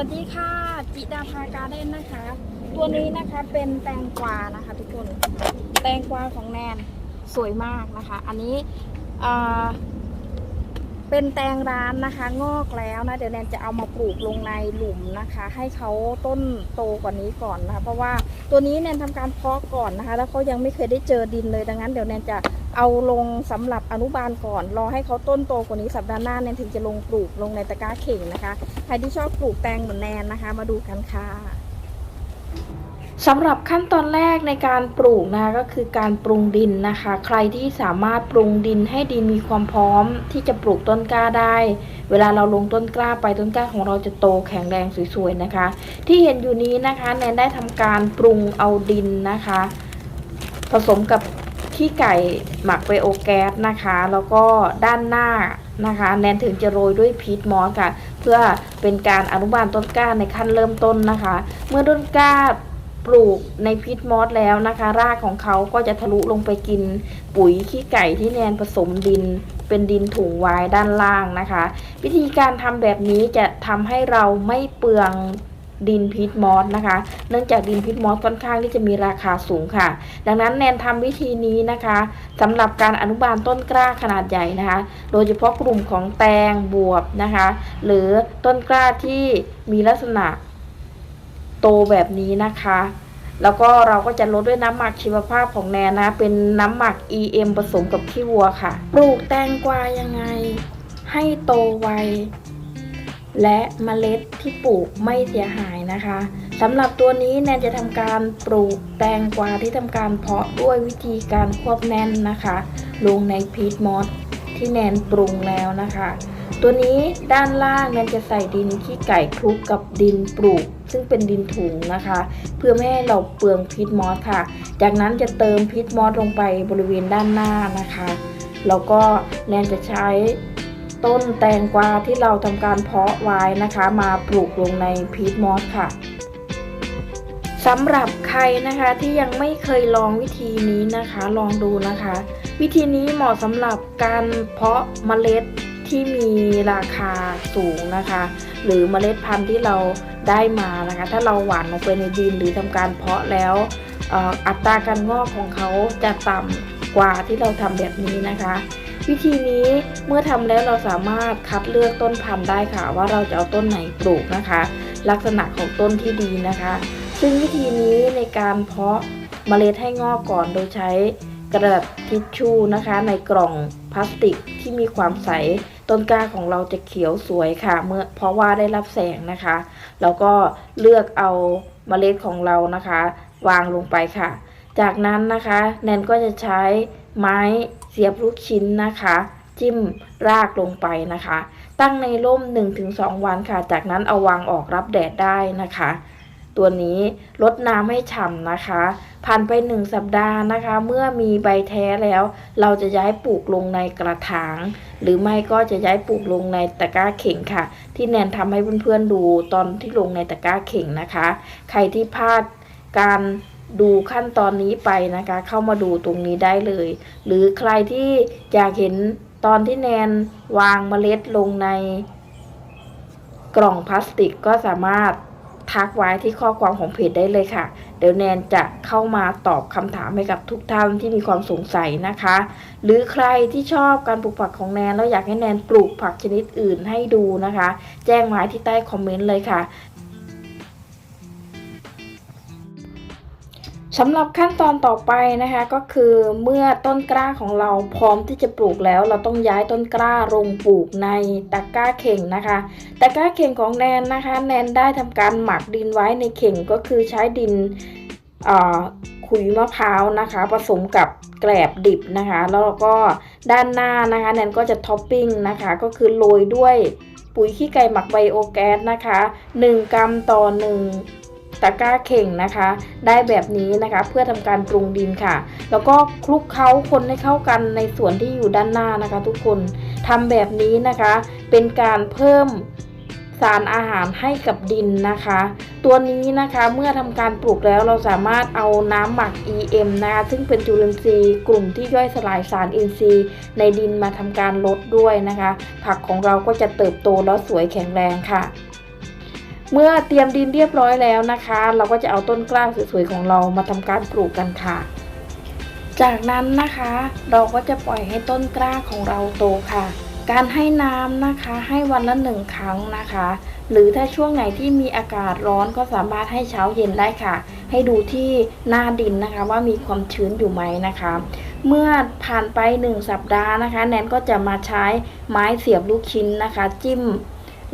วัสดีค่ะจิดาภาการ์เด้นนะคะ ตัวนี้นะคะเป็นแตงกวานะคะทุกคนแตงกวาของแนนสวยมากนะคะ อันนี้อ่าเป็นแตงร้านนะคะ งอกแล้วนะ เดี๋ยวแนนจะเอามาปลูกลงในหลุมนะคะ ให้เขาต้นโตกว่านี้ก่อนนะคะ เพราะว่าตัวนี้แนนทำการเพาะก่อนนะคะ แล้วเขายังไม่เคยได้เจอดินเลยดังนั้นเดี๋ยวแนนจะ เอาลงสำหรับอนุบาลก่อน รอให้เขาต้นโตกว่านี้สัปดาห์หน้าแนนถึงจะลงปลูกลงในตะกร้าเข่งนะคะ ใครที่ชอบปลูกแตงเหมือนแนนนะคะ มาดูกันค่ะสำหรับขั้นตอนแรกในการปลูกนะคะก็คือการปรุงดินนะคะ ใครที่สามารถปรุงดินให้ดินมีความพร้อมที่จะปลูกต้นกล้าได้ เวลาเราลงต้นกล้าไปต้นกล้าของเราจะโตแข็งแรงสวยๆนะคะ ที่เห็นอยู่นี้นะคะแนนได้ทำการปรุงเอาดินนะคะ ผสมกับ ขี้ไก่หมักไบโอแก๊สนะคะ แล้วก็ด้านหน้านะคะ แนนถึงจะโรยด้วยพีทมอสค่ะ เพื่อเป็นการอนุบาลต้นกล้าในขั้นเริ่มต้นนะคะ เมื่อต้นกล้าปลูกในพีทมอสแล้วนะคะ รากของเขาก็จะทะลุลงไปกินปุ๋ยขี้ไก่ที่แนนผสมดินเป็นดินถุงไว้ด้านล่างนะคะ วิธีการทำแบบนี้จะทำให้เราไม่เปลือง ดินพีทมอสนะคะ เนื่องจากดินพีทมอสค่อนข้างที่จะมีราคาสูงค่ะ ดังนั้นแนนทำวิธีนี้นะคะสำหรับการอนุบาลต้นกล้าขนาดใหญ่นะคะ โดยเฉพาะกลุ่มของแตงบวบนะคะ หรือต้นกล้าที่มีลักษณะโตแบบนี้นะคะ แล้วก็เราก็จะลดด้วยน้ำหมักชีวภาพของแนนนะ เป็นน้ำหมัก EM ผสมกับขี้วัวค่ะ ปลูกแตงกวายังไง ให้โตไว และเมล็ดที่ปลูกไม่เสียหายนะคะสำหรับตัวนี้แนนจะทำการปลูกแตงกวาที่ทำการเพาะด้วยวิธีการควบแน่นนะคะ ลงในพีทมอสที่แนนปรุงแล้วนะคะ ตัวนี้ด้านล่างแนนจะใส่ดินขี้ไก่คลุกกับดินปลูก ซึ่งเป็นดินถุงนะคะ เพื่อไม่ให้เราเปลืองพีทมอสค่ะ จากนั้นจะเติมพีทมอสลงไปบริเวณด้านหน้านะคะ แล้วก็แนนจะใช้ ต้นแตงกวาที่เราทำการเพาะไว้นะคะ มาปลูกลงในพีทมอสค่ะสำหรับใครนะคะที่ยังไม่เคยลองวิธีนี้นะคะ ลองดูนะคะ วิธีนี้เหมาะสำหรับการเพาะเมล็ดที่มีราคาสูงนะคะ หรือเมล็ดพันธุ์ที่เราได้มานะคะ ถ้าเราหว่านลงไปในดินหรือทำการเพาะแล้วอออัตราการงอกของเขาจะต่ำกว่าที่เราทำแบบนี้นะคะ วิธีนี้เมื่อทำแล้วเราสามารถคัดเลือกต้นพันธุ์ได้ค่ะ ว่าเราจะเอาต้นไหนปลูกนะคะ ลักษณะของต้นที่ดีนะคะ ซึ่งวิธีนี้ในการเพาะเมล็ดให้งอกก่อนโดยใช้กระดาษทิชชู่นะคะ ในกล่องพลาสติกที่มีความใสต้นกล้าของเราจะเขียวสวยค่ะ เมื่อเพราะว่าได้รับแสงนะคะ แล้วก็เลือกเอาเมล็ดของเรานะคะ วางลงไปค่ะ จากนั้นนะคะ แนนก็จะใช้ไม้ สียบลูกชิ้นนะคะ จิ้มรากลงไปนะคะ ตั้งในร่ม 1-2 วันค่ะ จากนั้นเอาวางออกรับแดดได้นะคะ ตัวนี้ลดน้ำให้ฉ่ำนะคะ ผ่านไป 1 สัปดาห์นะคะ เมื่อมีใบแท้แล้ว เราจะย้ายปลูกลงในกระถาง หรือไม่ก็จะย้ายปลูกลงในตะกร้าเข่งค่ะ ที่แนนทำให้เพื่อนๆดูตอนที่ลงในตะกร้าเข่งนะคะ ใครที่พลาดการ ดูขั้นตอนนี้ไปนะคะ เข้ามาดูตรงนี้ได้เลย หรือใครที่อยากเห็นตอนที่แนนวางเมล็ดลงในกล่องพลาสติกก็สามารถทักไว้ที่ข้อความของเพจได้เลยค่ะ เดี๋ยวแนนจะเข้ามาตอบคำถามให้กับทุกท่านที่มีความสงสัยนะคะ หรือใครที่ชอบการปลูกผักของแนนแล้วอยากให้แนนปลูกผักชนิดอื่นให้ดูนะคะ แจ้งมาที่ใต้คอมเมนต์เลยค่ะ สำหรับขั้นตอนต่อไปนะคะก็คือเมื่อต้นกล้าของเราพร้อมที่จะปลูกแล้ว เราต้องย้ายต้นกล้าลงปลูกในตะกร้าเข่งนะคะตะกร้าเข่งของแนนนะคะ แนนได้ทำการหมักดินไว้ในเข่งก็คือใช้ดินขุยมะพร้าวนะคะ ผสมกับแกลบดิบนะคะ แล้วก็ด้านหน้านะคะแนนก็จะท็อปปิ้งนะคะ ก็คือโรยด้วยปุ๋ยขี้ไก่หมักไบโอแก๊สนะคะ 1 กรัมต่อ 1 ตะกร้าเข่งนะคะ ได้แบบนี้นะคะเพื่อทำการปรุงดินค่ะ แล้วก็คลุกเคล้าคนให้เข้ากันในส่วนที่อยู่ด้านหน้านะคะ ทุกคนทำแบบนี้นะคะ เป็นการเพิ่มสารอาหารให้กับดินนะคะ ตัวนี้นะคะเมื่อทำการปลูกแล้วเราสามารถเอาน้ำหมัก EM นะคะซึ่งเป็นจุลินทรีย์กลุ่มที่ย่อยสลายสารอินทรีย์ ในดินมาทำการลดด้วยนะคะ ผักของเราก็จะเติบโตแล้วสวยแข็งแรงค่ะ เมื่อเตรียมดินเรียบร้อยแล้วนะคะ เราก็จะเอาต้นกล้าสวยๆของเรามาทำการปลูกกันค่ะ จากนั้นนะคะ เราก็จะปล่อยให้ต้นกล้าของเราโตค่ะ การให้น้ำนะคะ ให้วันละหนึ่งครั้งนะคะ หรือถ้าช่วงไหนที่มีอากาศร้อนก็สามารถให้เช้าเย็นได้ค่ะ ให้ดูที่หน้าดินนะคะว่ามีความชื้นอยู่ไหมนะคะ เมื่อผ่านไป 1 สัปดาห์นะคะ แนนก็จะมาใช้ไม้เสียบลูกชิ้นนะคะ จิ้ม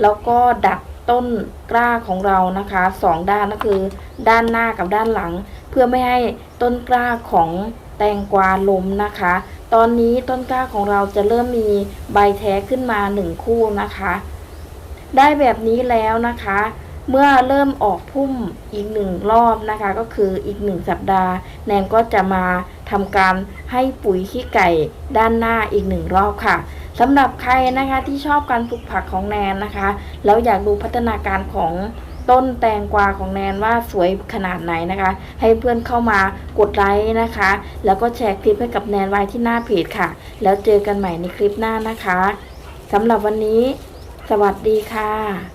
แล้วก็ดัก ต้นกล้าของเรานะคะสองด้านก็คือ ด้านหน้ากับด้านหลัง เพื่อไม่ให้ต้นกล้าของแตงกวาล้มนะคะ ตอนนี้ต้นกล้าของเราจะเริ่มมีใบแท้ขึ้นมาหนึ่งคู่นะคะ ได้แบบนี้แล้วนะคะ เมื่อเริ่มออกพุ่มอีกหนึ่งรอบนะคะ ก็คืออีกหนึ่งสัปดาห์ แนนก็จะมาทำการให้ปุ๋ยขี้ไก่ด้านหน้าอีกหนึ่งรอบค่ะ สำหรับใครนะคะที่ชอบการปลูกผักของแนนนะคะ แล้วอยากดูพัฒนาการของต้นแตงกวาของแนนว่าสวยขนาดไหนนะคะ ให้เพื่อนเข้ามากดไลค์นะคะ แล้วก็แชร์คลิปให้กับแนนไว้ที่หน้าเพจค่ะ แล้วเจอกันใหม่ในคลิปหน้านะคะสำหรับวันนี้ สวัสดีค่ะ